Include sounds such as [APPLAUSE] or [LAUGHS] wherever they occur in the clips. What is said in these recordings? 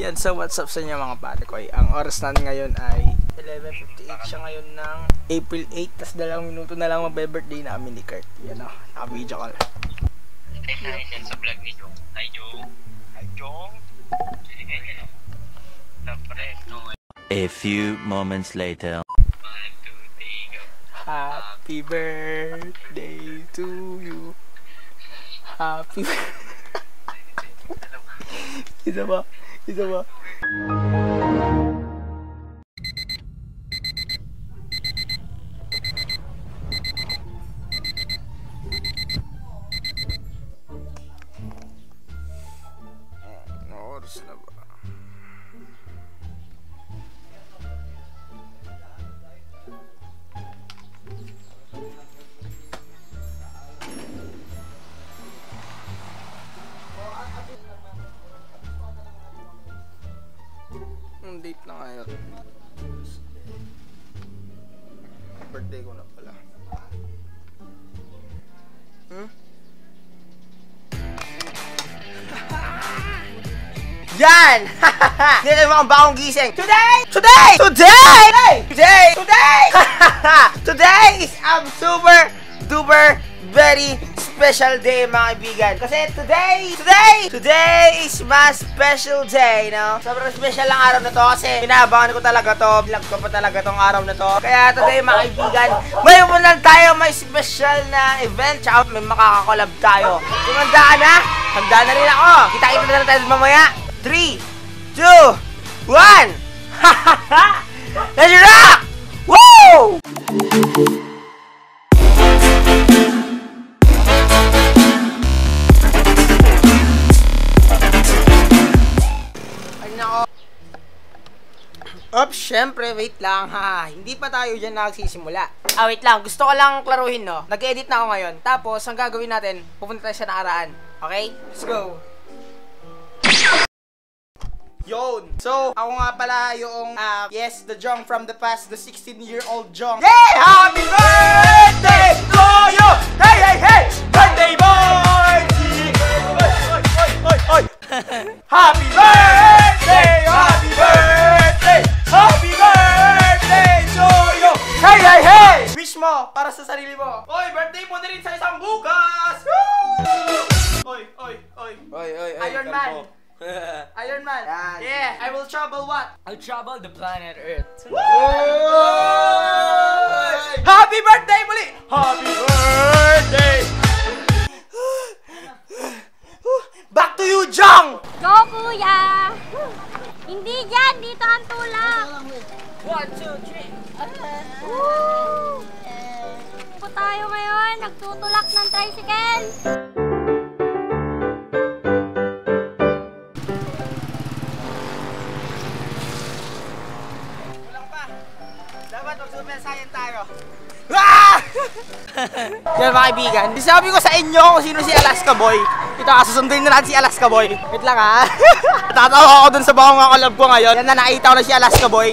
Yan, so what's up sa inyo mga pare ko? Ang oras natin ngayon ay 11.58 siya ngayon ng April 8. Tapos dalawang minuto na lang magbe-birthday na kami ni Kurt. Yan o, naka-video call. Ay, tayo dyan sa vlog ni Jong. Hi, Jong. Hi, Jong. A few moments later. Happy birthday to you. Happy [LAUGHS] Isa ba? Isa ba? Ano date na ngayon. Birthday ko na pala. Hmm? Yan! Hindi na mga bagong gising. Today! Today! Today! Today! Today! Today [LAUGHS] is a super duper very special day mga kaibigan. Kasi today, today, today is my special day, no? Sobrang special ang araw na to kasi pinaabangan ko talaga to. Vlog ko pa talaga tong araw na to. Kaya today mga kaibigan, may umunan tayo, may special na event, tsaka may makakakolab tayo. Kung handa ka na, handa na rin ako. Kita-kita na lang tayo mamaya. 3, 2, 1! Let's rock! Syempre, wait lang ha. Hindi pa tayo dyan nagsisimula. Ah, wait lang. Gusto ko lang klaruhin, no? Nag-edit na ako ngayon. Tapos, ang gagawin natin, pupunta tayo sa nakaraan. Okay? Let's go. Yun. So, ako nga pala yung, ah, yes, the Jong from the past, the 16-year-old Jong. Yay! Happy birthday to you! Hey, hey, hey! Birthday boy! Oy, oy, oy, oy, oy! [LAUGHS] Happy birthday! Happy birthday! Mo para sa sarili mo. Oy, birthday mo na rin sa isang bukas! Woo! Oy, oy, oy. Oy, oy, oy. Iron Man. [LAUGHS] Iron Man. Yan. Yeah, I will travel what? I'll travel the planet Earth. Happy birthday muli! Happy birthday! [SIGHS] Back to you, Jong! Go, kuya! Hindi dyan! Dito ang tulak! One, two, three. Woo! Tayo ngayon, nagtutulak ng tricycle! Kulang pa. Dapat mag-super science tayo. Ah! [LAUGHS] Yan mga kaibigan, sabi ko sa inyo kung sino si Alaska Boy. Ito, susunduin na natin si Alaska Boy. Wait lang ha. [LAUGHS] Tatawa ako dun sa bakong kakalab ko ngayon. Yan na, nakita ko na si Alaska Boy.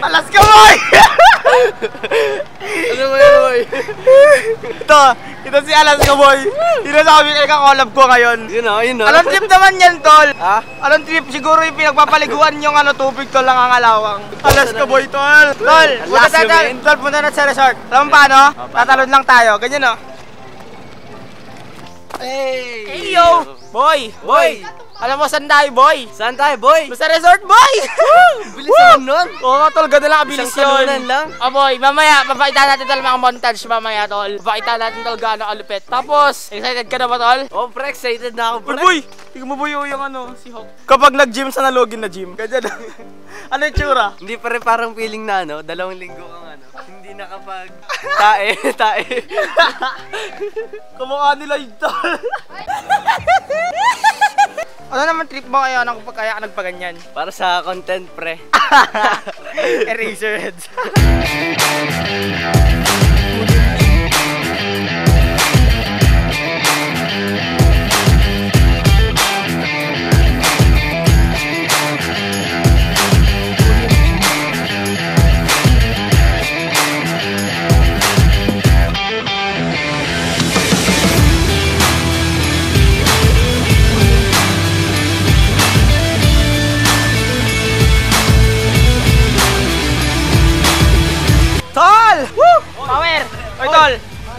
Alaska Boy! [LAUGHS] Ano mo yan, boy? ito, ito si Alaska Boy. Yun ang sabi kay kakolab ko ngayon. Yun o, yun o. Anong trip naman yan, tol? Ha? Anong trip? Siguro yung pinagpapaliguan yung ano, tubig, tol, ang angalawang. Alaska boy, tol. Tol, punta tayo, man. tol, punta na sa resort. Alam mo paano? Tatalon lang tayo. Ganyan, oh. Hey! Hey, yo! Boy! Boy! Alam mo, saan tayo, boy? Saan tayo, boy? Sa resort, boy! [LAUGHS] Bilis naman nun. Oo nga, tol, ganda lang kabilis Isang yun. lang. Ah, boy, mamaya, papakita natin tol mga montage mamaya, tol. Papakita natin tol gaano kalupit. Tapos, excited ka na ba, tol? Oh, pre, excited na ako, pre. boy! Tingnan mo boy, oh, yung ano, si Hawk. Kapag nag-gym sa nalogin na gym, ganyan [LAUGHS] ano yung tsura? Hindi pa rin parang feeling na, ano, dalawang linggo kang, ano, hindi nakapag tae, [LAUGHS] tae. [LAUGHS] Kamukha nila yung tol. [LAUGHS] ano naman trip mo kaya nang kaya ka nagpaganyan? Para sa content, pre. Eraserheads.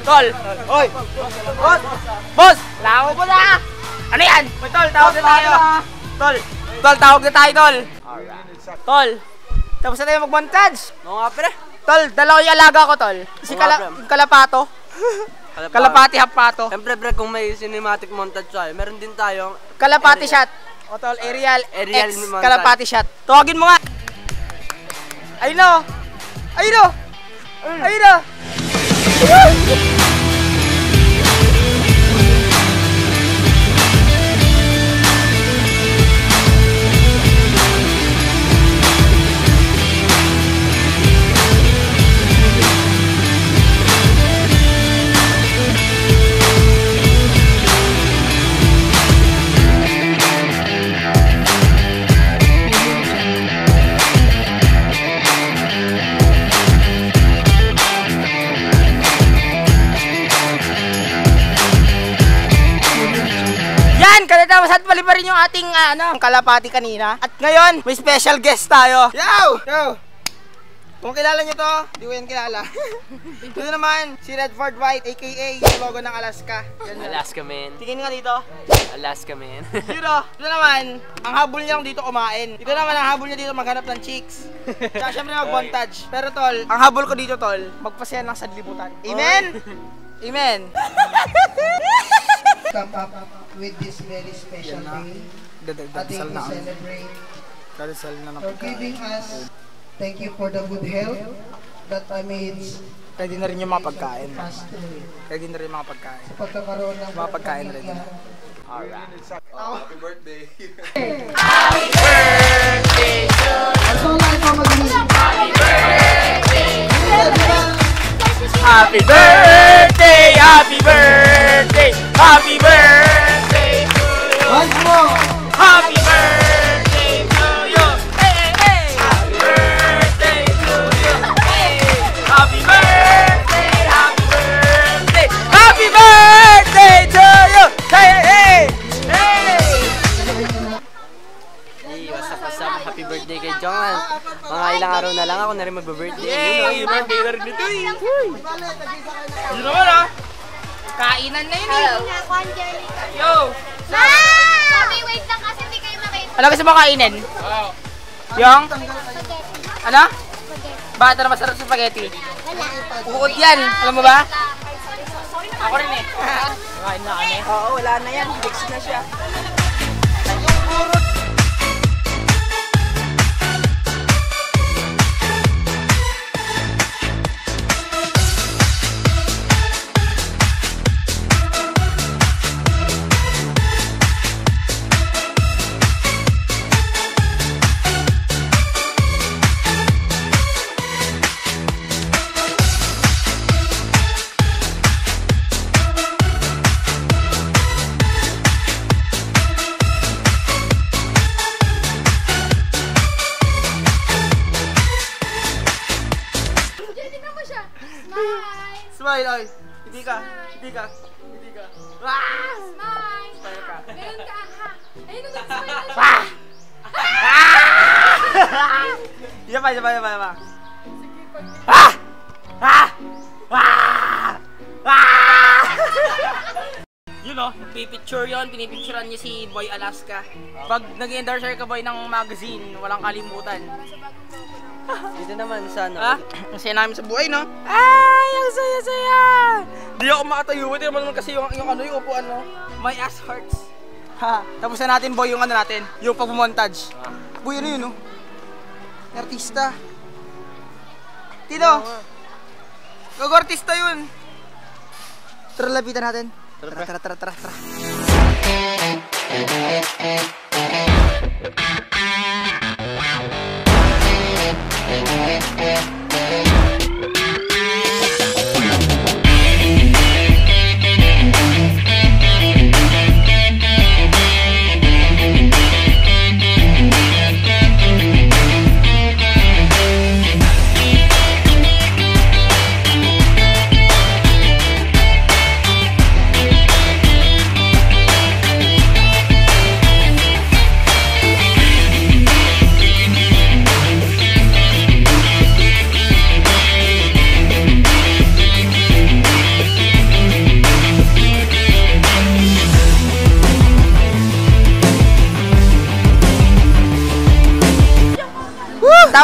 Tol! Oy! Boss! Boss! Lako po na! Ano yan? May tol, tawag na tayo! Tol! Tol, tawag na tayo, tol! Tol! Tapos na tayo mag-montage! Oo nga, pre. Tol, dalawa yung alaga ko, tol. Si Kala. Kalapato. Kalapati Hapato. Siyempre, pre, kung may cinematic montage tayo, meron din tayong Kalapati shot. O tol, aerial, Aerial X, kalapati shot. Tawagin mo nga. Ayun o. Ayun o. Ayun o. Uh! Ating ah, ano, kalapati kanina. At ngayon, may special guest tayo. Yo! Yo! Kung kilala nyo to, di ko yan kilala. [LAUGHS] Ito naman, si Redford White, aka yung logo ng Alaska. Yan. Alaska, man. Tingin nga dito. Alaska, man. [LAUGHS] Dito, ito naman, ang habol niya dito kumain. Ito naman, ang habol niya dito maghanap ng chicks. Tsaka syempre mag-montage. [LAUGHS] Pero tol, ang habol ko dito tol, magpasaya ng sadlibutan. Amen? Amen. Come up with this very special day. Ating to celebrate for giving us. Thank you for the good health that amidst Ready na rin yung mga pagkain. Ready na rin yung mga pagkain. Sa pagkakaroon ng Mga pagkain rin. Happy birthday! Happy birthday! Happy birthday Ano gusto mo kainin? Yung? Spaghetti. Ano? Spaghetti. Bakit na masarap sa spaghetti? Bukod yan! Alam mo ba? Ako rin eh. Kain na kami. Oo, wala na yan. Fix na siya. Tingnan Isa pa, isa pa. Ah! Ah! Ah! Ah! Yun o, pipicture yun, pinipicturean niya si Boy Alaska. Pag nag-endorser ka boy ng magazine, walang kalimutan. Dito naman sa ano. Ha? Ang saya namin sa buhay, no? Ay, ang saya-saya! Di ako makatayo. Hindi naman naman kasi yung, yung ano, yung upuan, no? My ass hurts. Ha? Tapos na natin, boy, yung ano natin, yung pag-montage. Boy, ano yun, no? Artista. Tito! Gago artista yun! Tara, lapitan natin. Tara, tara, tara, tara, tara.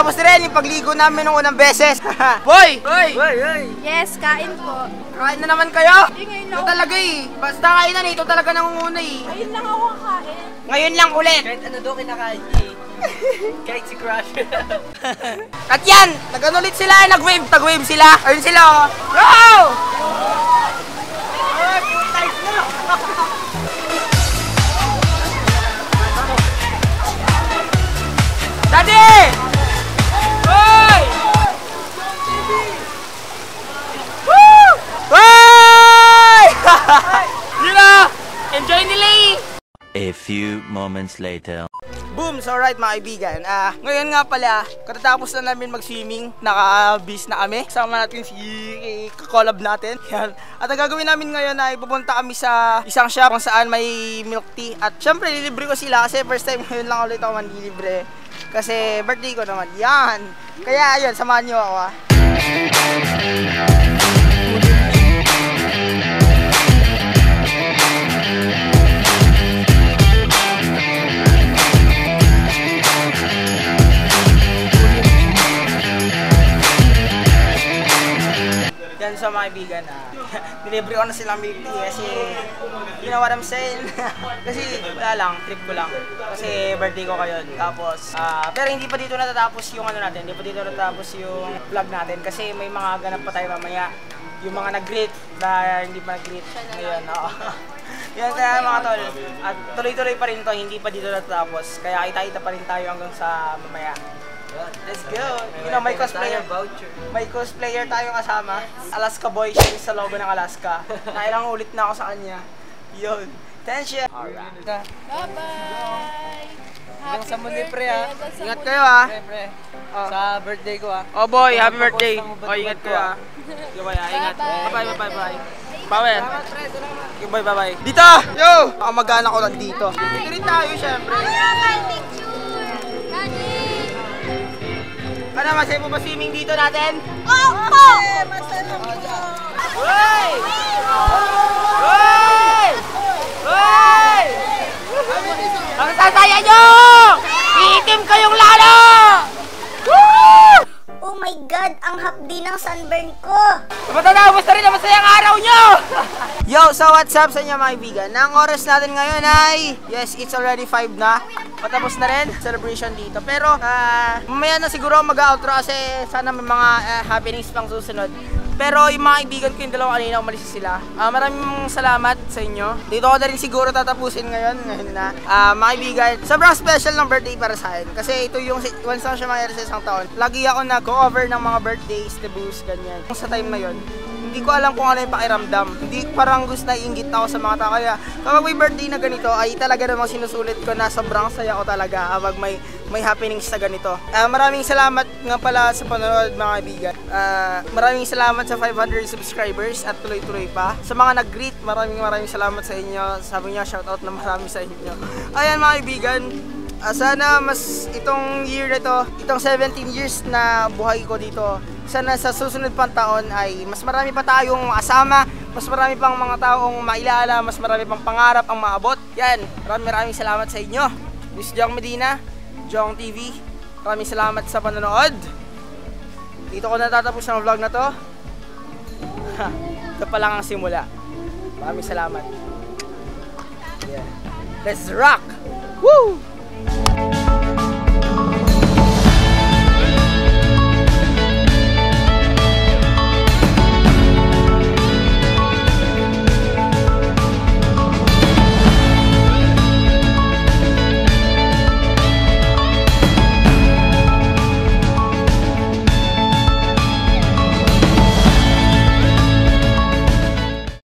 Tapos rin yung pagligo namin nung unang beses. [LAUGHS] Boy! Boy! Hoy, hoy! Yes, kain po. Kain na naman kayo! Hindi, ngayon Ito talaga eh. Basta kainan eh. Ito talaga nangunguna eh. Ayun lang ako kain. Ngayon lang ulit. Kahit ano daw kinakain niya eh. Kahit si Crush. [LAUGHS] At yan! Nag-ano ulit sila. Nag-wave. Tag-wave sila. Ayun sila oh. Go! Enjoy nila eh! A few moments later. Boom! So alright mga kaibigan, ah, ngayon nga pala, katatapos na namin mag-swimming, naka-bis na kami. Kasama natin si eh, kakolab natin. [LAUGHS] Yan. At ang gagawin namin ngayon ay pupunta kami sa isang shop kung saan may milk tea. At syempre, lilibre ko sila kasi first time [LAUGHS] ngayon lang ulit ako manlilibre. Kasi birthday ko naman. Yan! Kaya ayun, samahan niyo ako ah. Mga kaibigan ah. [LAUGHS] Delivery ko na silang milk tea kasi you know what I'm saying? [LAUGHS] kasi wala lang, trip ko lang. Kasi birthday ko kayo. Tapos, ah, pero hindi pa dito natatapos yung ano natin, hindi pa dito natatapos yung vlog natin kasi may mga ganap pa tayo mamaya. Yung mga nag-greet na hindi pa nag-greet. Ngayon, oo. [LAUGHS] Yan kaya mga tol. At tuloy-tuloy pa rin to, hindi pa dito natatapos. Kaya kita-kita pa rin tayo hanggang sa mamaya. Let's go! You know, may cosplayer. voucher. May cosplayer tayo kasama. Alaska boy siya yung sa logo ng Alaska. [LAUGHS] Nailang ulit na ako sa kanya. Yun. Tension! Alright. Bye-bye. Hanggang sa muli, pre, ah. Ingat kayo ah. Pre, pre. Oh. Sa birthday ko ah. Oh boy, happy birthday. Oh, ingat ko, kayo. [LAUGHS] Sige boy ah, ingat. Bye-bye. Bye bye bye bye. Power. Salamat, pre. Salamat. Sige boy, bye bye. Dito! Yo! Ako mag-anak ko lang dito. Dito rin tayo syempre. Bye-bye, picture. Ano, masaya po ba swimming dito natin? Opo! Masarap po. Hoy! Hoy! Hoy! Ang sasaya nyo! Iitim kayong lalo! Woo! Oh my God, ang hapdi ng sunburn ko. Matatapos na rin ang masayang araw nyo! [LAUGHS] Yo, so what's up sa inyo mga kaibigan? Ang oras natin ngayon ay, yes, it's already 5 na. Patapos na rin, celebration dito. Pero, ah, mamaya na siguro mag-outro kasi sana may mga ah, happenings pang susunod. Pero yung mga kaibigan ko yung dalawa kanina, umalis sila. Ah, maraming salamat sa inyo. Dito ko na rin siguro tatapusin ngayon, ngayon na. Ah, mga kaibigan, sobrang special ng birthday para sa akin. Kasi ito yung once lang siya mangyari sa isang taon. Lagi ako nag-cover ng mga birthdays, debuts, ganyan. Sa time na yon hindi ko alam kung ano yung pakiramdam. Hindi parang gusto na ingit ako sa mga tao. Kaya kapag may birthday na ganito, ay talaga namang sinusulit ko na sobrang saya ko talaga kapag may, may happenings na ganito. Ah, maraming salamat nga pala sa panonood mga kaibigan. Ah, maraming salamat sa 500 subscribers at tuloy-tuloy pa. Sa mga nag-greet, maraming maraming salamat sa inyo. Sabi niya, shoutout na marami sa inyo. Ayan mga kaibigan, Ah, sana mas itong year na to, itong 17 years na buhay ko dito, sana sa susunod pang taon ay mas marami pa tayong makasama, mas marami pang mga taong mailala, mas marami pang pangarap ang maabot. Yan, maraming maraming salamat sa inyo. This is Medina, Jong TV. Maraming salamat sa panonood. Dito ko natatapos ang vlog na to. [LAUGHS] Ito pa lang ang simula. Maraming salamat. Yeah. Let's rock! Woo!